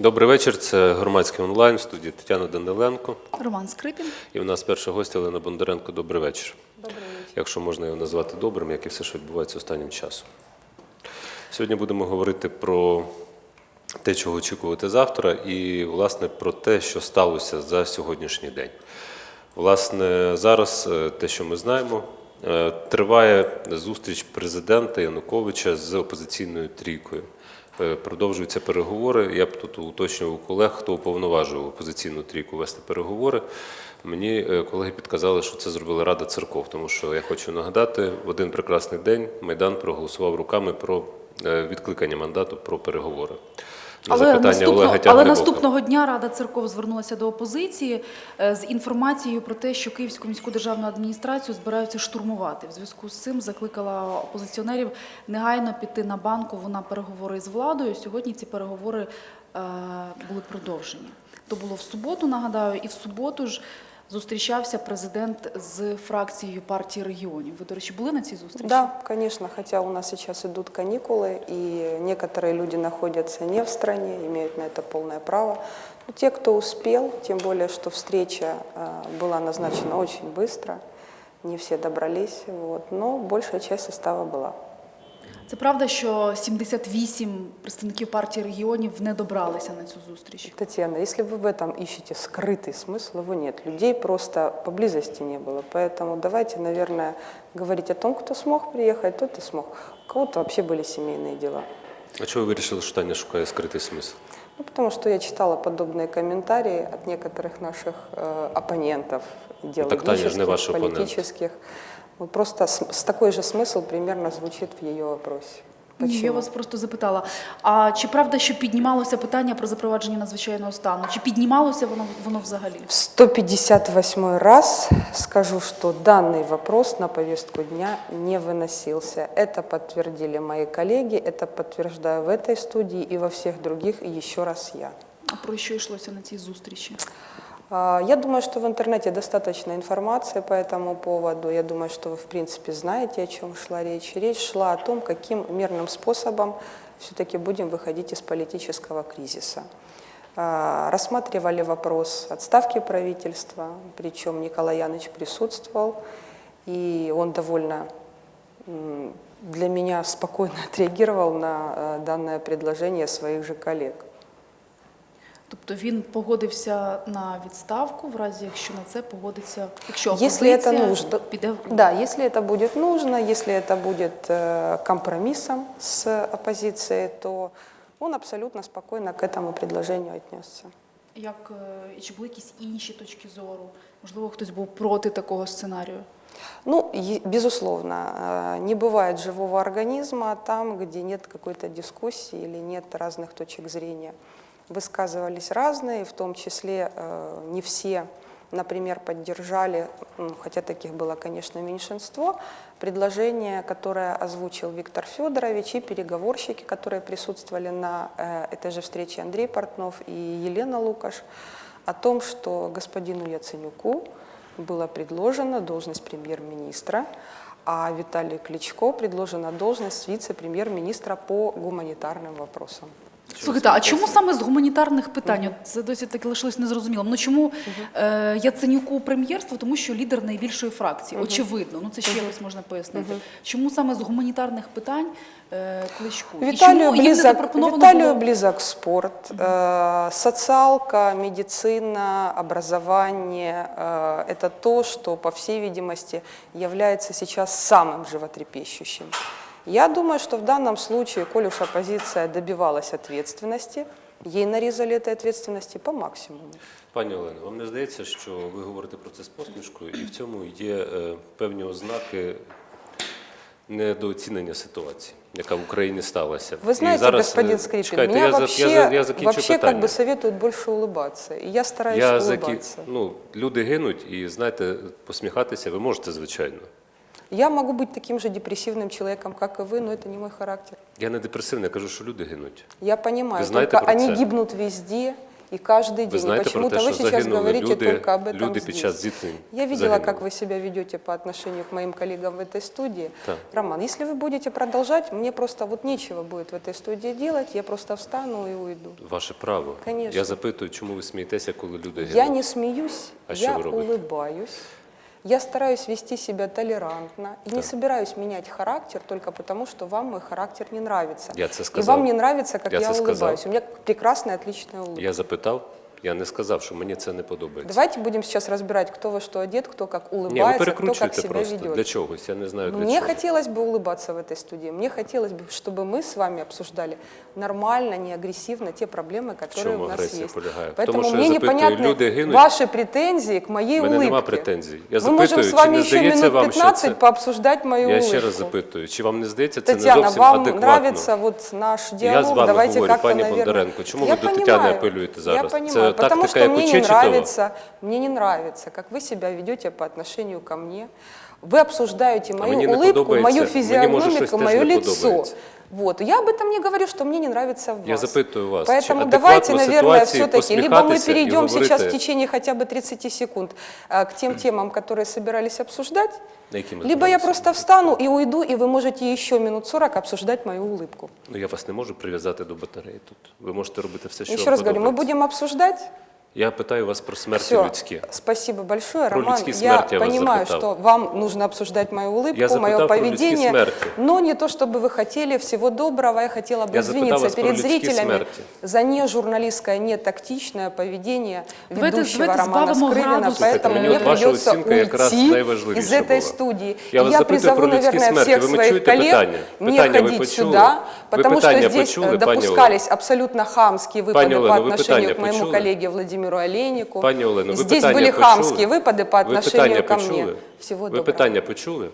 Добрий вечір. Це громадський онлайн в студії Тетяна Даниленко. Роман Скрипін. І у нас перша гостя Олена Бондаренко. Добрий вечір. Добрий вечір. Якщо можна його назвати добрим, як і все, що відбувається останнім часом. Сьогодні будемо говорити про те, чого очікувати завтра, і, власне, про те, що сталося за сьогоднішній день. Власне, зараз е, те, що ми знаємо, е, триває зустріч президента Януковича з опозиційною трійкою. Е, Продовжуються переговори. Я б тут уточнював колег, хто уповноважував опозиційну трійку вести переговори. Мені е, колеги підказали, що це зробила Рада церков, тому що я хочу нагадати, в один прекрасний день Майдан проголосував руками про е, відкликання мандату про переговори. На Але, запитання наступного, Олега але наступного дня Рада церков звернулася до опозиції е, з інформацією про те, що Київську міську державну адміністрацію збираються штурмувати. В зв'язку з цим закликала опозиціонерів негайно піти на банку на переговори з владою. Сьогодні ці переговори е, були продовжені. То було в суботу, нагадаю, і в суботу ж зустрічався президент з фракцією партії регіонів. Ви, до речі, були на цій зустрічі? Да, конечно, хотя у нас сейчас идут каникулы, и некоторые люди находятся не в стране, имеют на это полное право. Но те, кто успел, тем более, что встреча э, была назначена очень быстро, не все добрались, вот, но большая часть состава была. Це правда, що 78 представників партії регіонів не добралися на цю зустріч. Татьяна, если вы в этом ищете скрытый смысл, его нет. Людей просто поблизости не было. Поэтому давайте, наверное, говорить о том, кто смог приехать, тот и смог. У кого-то вообще были семейные дела. А чого ви вирішили, що Таня шукає скритий смисл? Ну, потому что я читала подобные комментарии от некоторых наших э, оппонентов, так Таня же не идеологических, ваш оппонент. политических. Вот просто с, с такой же смысл примерно звучит в ее вопросе. Ні, я вас просто запитала. А чи правда, що піднімалося питання про запровадження надзвичайного стану? Чи піднімалося воно воно взагалі? В 158 раз скажу, что данный вопрос на повестку дня не выносился. Это подтвердили мои коллеги, это подтверждаю в этой студии и во всех других, и еще раз я. А про що йшлося на цій зустрічі? А, Я думаю, что в интернете достаточно информации по этому поводу. Я думаю, что вы, в принципе, знаете, о чем шла речь. Речь шла о том, каким мирным способом все-таки будем выходить из политического кризиса. А, Рассматривали вопрос отставки правительства, причем Николай Яныч присутствовал, и он довольно для меня спокойно отреагировал на э, данное предложение своих же коллег. Тобто він погодився на відставку, в разі якщо на це погодиться, якщо Если это опозиція нужно. піде в Да, если это будет нужно, если это будет э, компромиссом с оппозицией, то он абсолютно спокойно к этому предложению отнесся. як е, і чи були якісь інші точки зору? Можливо, хтось був проти такого сценарію? Ну, е- безусловно, э, не бывает живого организма там, где нет какой-то дискуссии или нет разных точек зрения. Высказывались разные, в том числе э, не все, например, поддержали, м, хотя таких было, конечно, меньшинство, предложение, которое озвучил Виктор Федорович и переговорщики, которые присутствовали на э, этой же встрече, Андрей Портнов и Елена Лукаш, о том, что господину Яценюку была предложена должность премьер-министра, а Виталию Кличко предложена должность вице-премьер-министра по гуманитарным вопросам. Слухайте, а чому саме з гуманітарних питань? От Це досі таки лишилось незрозумілим. Ну чому е, Яценюку прем'єрство? Тому що лідер найбільшої фракції. Очевидно, ну це ще якось можна пояснити. Чому саме з гуманітарних питань е, Кличку? І Виталию чому їм не близок, запропоновано Виталию було? близок спорт, э, социалка, медицина, образование. э, это то, что, по всей видимости, является сейчас самым животрепещущим. Я думаю, что в данном случае, коль уж оппозиция добивалась ответственности, ей нарезали этой ответственности по максимуму. Пані Олено, вам не здається, що ви говорите про це з посмішкою, і в цьому є е, певні ознаки недооцінення ситуації, яка в Україні сталася. Вы І знаете, зараз, е, господин Скрипин, чекайте, меня я, за- вообще, я, за- я закінчу вообще питання. как бы советуют больше улыбаться. И я стараюсь я улыбаться. закі... ну, люди гинуть, і знаєте, посміхатися ви можете, звичайно. Я могу быть таким же депрессивным человеком, как и вы, но это не мой характер. Я не депресивний, я кажу, що люди гинуть. Я понимаю, Вы знаете только про они це? гибнут везде, и каждый Ви день. И знаєте про почему-то те, вы що сейчас загинули говорите люди, только об этом люди під здесь. час зіткнень. Я видела, загинули. как вы себя ведете по отношению к моим коллегам в этой студии. Так. Роман, если вы будете продолжать, мне просто вот нечего будет в этой студии делать, я просто встану и уйду. Ваше право. Конечно. Я запитую, чому ви смієтеся, коли люди гинуть? Я не смеюсь, А я что вы робите? улыбаюсь. Я стараюсь вести себя толерантно и не собираюсь менять характер только потому, что вам мой характер не нравится. Я це и вам не нравится, как Я я, улыбаюсь. сказав. У меня прекрасная, отличная улыбка. Я запитав, я не сказав, що мені це не подобається. Давайте будем сейчас разбирать, кто во что одет, кто как Ні, ви улыбается, кто как перекручуєте себя просто. ведет. Для чогось, я не знаю для Мне чого. хотелось бы улыбаться в этой студии. Мне хотелось бы, чтобы мы с вами обсуждали нормально, не агрессивно те проблемы, которые чому у нас агресія есть. полягає? В Поэтому тому, що мне я запитую, непонятны люди гинуть. ваши претензии к моей У мене улыбке. нема претензій. Я Мы запитую, можем с чи вами не еще здається минут вам, що 15 це... пообсуждать мою Я улыбку. ще раз запитую, чи вам не здається це не Татьяна, зовсім вам адекватно? нравится вот наш диалог? Я з вами Давайте говорю, как-то, пані наверное... Бондаренко. Чому я ви до понимаю, Тетяни апелюєте зараз? Я Це понимаю, потому тактика, что як у мне не Чечетова? нравится, мне не нравится, как вы себя ведете по отношению ко мне. Вы обсуждаете мою мені не улыбку, подобається. мою Мені, може, физиономику, щось теж мое не лицо. подобається. Вот. Я об этом не говорю, что мне не нравится в вас. Я запитую вас, Поэтому чи давайте, адекватно наверное, ситуації все-таки, либо мы посміхатися і перейдем сейчас в говорити- течение хотя бы 30 секунд э, к тем темам, которые собирались обсуждать, На які ми либо я збираємося? просто встану и уйду, и вы можете еще минут 40 обсуждать мою улыбку. Ну, я вас не можу прив'язати до батареї тут. Ви можете робити все, що Еще вам раз говорю, мы подобається. будем обсуждать. Я питаю вас про смерті Все, людські. спасибо большое, Про Роман. людские Я смерти я вас понимаю, запытал. что вам нужно обсуждать мою улыбку, Я запытал мое про людские поведение, смерти. но не то, чтобы вы хотели. Всего доброго. Я хотела бы Я запытал извиниться вас про перед людские зрителями смерти. за нежурналистское, нетактичное поведение Давайте- ведущего давайте Романа сбавимо Скрывина, градус. Слухайте, поэтому мені мне от ваша придется оцінка якраз уйти найважливіша из этой була. студии. Я И вас я запитую призову, про людські наверное, смерти. всех Ви своих чуєте коллег питання? не Питання ви ходить почули? сюда, Ви потому питання что здесь почули, э, пані допускались абсолютно хамские выпады Пані по Олено, ви отношению питання к моему почули? коллеге Владимиру Олейнику. Пані Олено, ви Здесь питання были почули? хамские выпады по Ви отношению питання ко почули? мне. Всего Ви доброго. питання почули?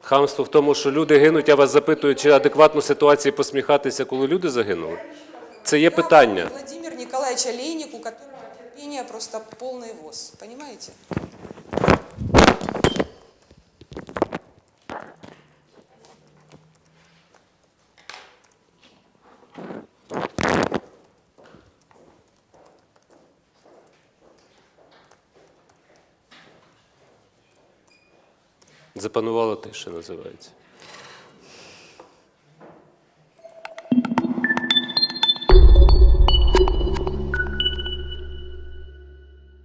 Хамство в тому, що люди гинуть, я вас запитую, чи адекватно ситуації посміхатися, коли люди загинули? Це є питання. Владимир Николаевич Олейник, у которого терпение просто полный воз. Понимаете? Запанувала тиша, називається.